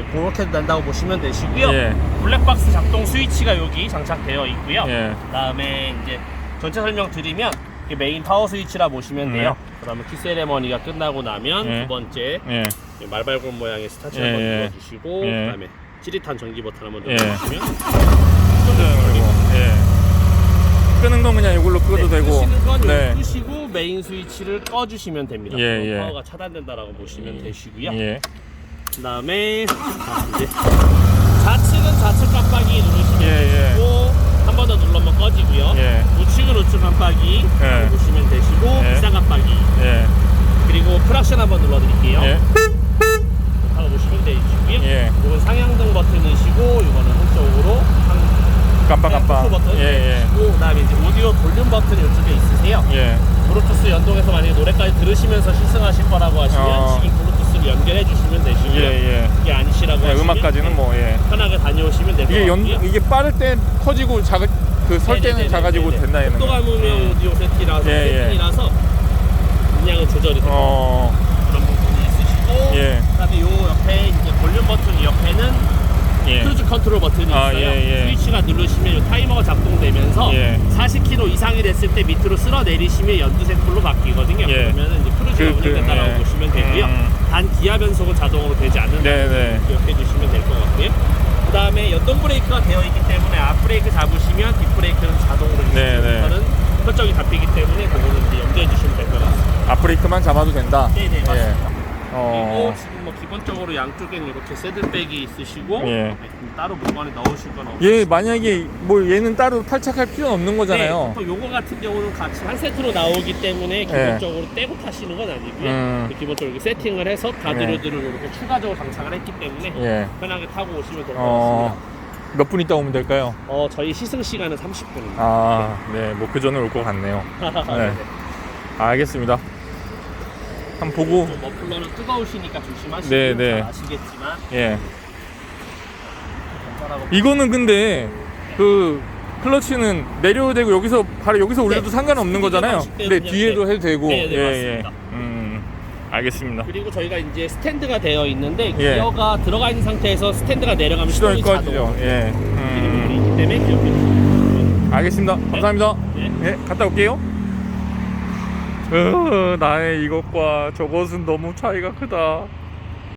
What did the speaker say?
예, 그렇게 된다고 보시면 되시고요. 예. 블랙박스 작동 스위치가 여기 장착되어 있고요. 예. 그다음에 이제 전체 설명 드리면 이게 메인 파워 스위치라 보시면 돼요. 그러면 키 세레머니가 끝나고 나면 네. 두 번째 예. 말발굽 모양의 스타트 예, 한번 예. 눌러주시고 예. 그다음에 찌릿한 전기 버튼 한번 예. 눌러주시면 예. 끄는 건 그냥 이걸로 끄도 네, 되고. 끄시는 건 네. 끄시고 메인 스위치를 꺼주시면 됩니다. 예, 그럼 예. 파워가 차단된다라고 보시면 되시고요. 예. 그 다음에 자, 이제 좌측은 좌측 깜빡이 누르시면 예, 예. 되고 한 번 더 눌러면 꺼지고요. 예. 우측은 우측 깜빡이 예. 보시면 되시고 예. 비상 깜빡이 예. 그리고 프락션 한번 눌러드릴게요. 예. 하고 보시면 되시고요. 예. 이건 상향등 버튼이시고 이거는 한쪽으로 깜빡깜빡. 네, 버튼 예, 예. 그리고 그다음에 이제 오디오 볼륨 버튼이 이쪽에 있으세요. 예. 블루투스 연동해서 만약에 노래까지 들으시면서 시승하실 거라고 하시면 어. 지금 블루투스 를 연결해 주시면 되시고요. 예, 예. 이게 아니시라고 예, 음악까지는 뭐, 예. 편하게 다녀오시면 될것 이게 같고요. 연, 이게 빠를 때 커지고 작을, 그설 때는 네네네네네. 작아지고 된다, 얘는. 속도 감으면 음. 오디오 세팅이라서 예, 예. 세팅이라서 음량은 조절이 되고 어, 그런 부분이 있으시고 예. 그다음에 요 옆에 이제 볼륨 버튼 옆에는 예. 크루즈 컨트롤 버튼이 아, 있어요. 예, 예. 스위치가 누르시면 요 타이머가 작동되면서 예. 40km 이상이 됐을 때 밑으로 쓸어 내리시면 연두색 불로 바뀌거든요. 예. 그러면 이제 크루즈가 그, 그, 운행된다라고 예. 보시면. 단 기아 변속은 자동으로 되지 않는다. 네네. 기억해 주시면 될 것 같고요. 그 다음에 연동 브레이크가 되어 있기 때문에 앞 브레이크 잡으시면 뒷 브레이크는 자동으로 네, 네. 하는 설정이 잡히기 때문에 그거는 이제 염두해 주시면 될 것 같습니다. 앞브레이크만 잡아도 된다. 네네 맞습니다. 예. 지금 뭐 기본적으로 양쪽에는 이렇게 새들백이 있으시고 예. 네, 따로 물건에 넣으실 건 없고 얘 만약에 뭐 얘는 따로 탈착할 필요는 없는 거잖아요. 네, 또 요거 같은 경우는 같이 한 세트로 나오기 때문에 기본적으로 떼고 타시는 건 아니고요. 예. 음. 기본적으로 이렇게 세팅을 해서 가드로드를 이렇게 추가적으로 장착을 했기 때문에 예. 편하게 타고 오시면 될 것 어, 같습니다. 몇 분 있다 오면 될까요? 어, 저희 시승 시간은 30분입니다. 아, 네, 뭐 그 전에 올 것 같네요. 네. 알겠습니다. 한번 보고, 머플러는 뜨거우시니까 조심하시고 네, 네. 잘 아시겠지만 예. 이거는 근데 그 클러치는 내려도 되고 여기서 바로 여기서 올려도 네. 상관없는 거잖아요. 스피드 네, 뒤에도 네. 해도 되고. 네, 네, 예, 맞습니다. 예. 음, 알겠습니다. 그리고 저희가 이제 스탠드가 되어 있는데 예. 기어가 들어가 있는 상태에서 스탠드가 내려가면 시동이 시동이 꺼지죠. 예. 기능이 음, 있기 때문에 주시면 알겠습니다. 감사합니다. 네. 예, 갔다 올게요. 어, 나의 이것과 저것은 너무 차이가 크다.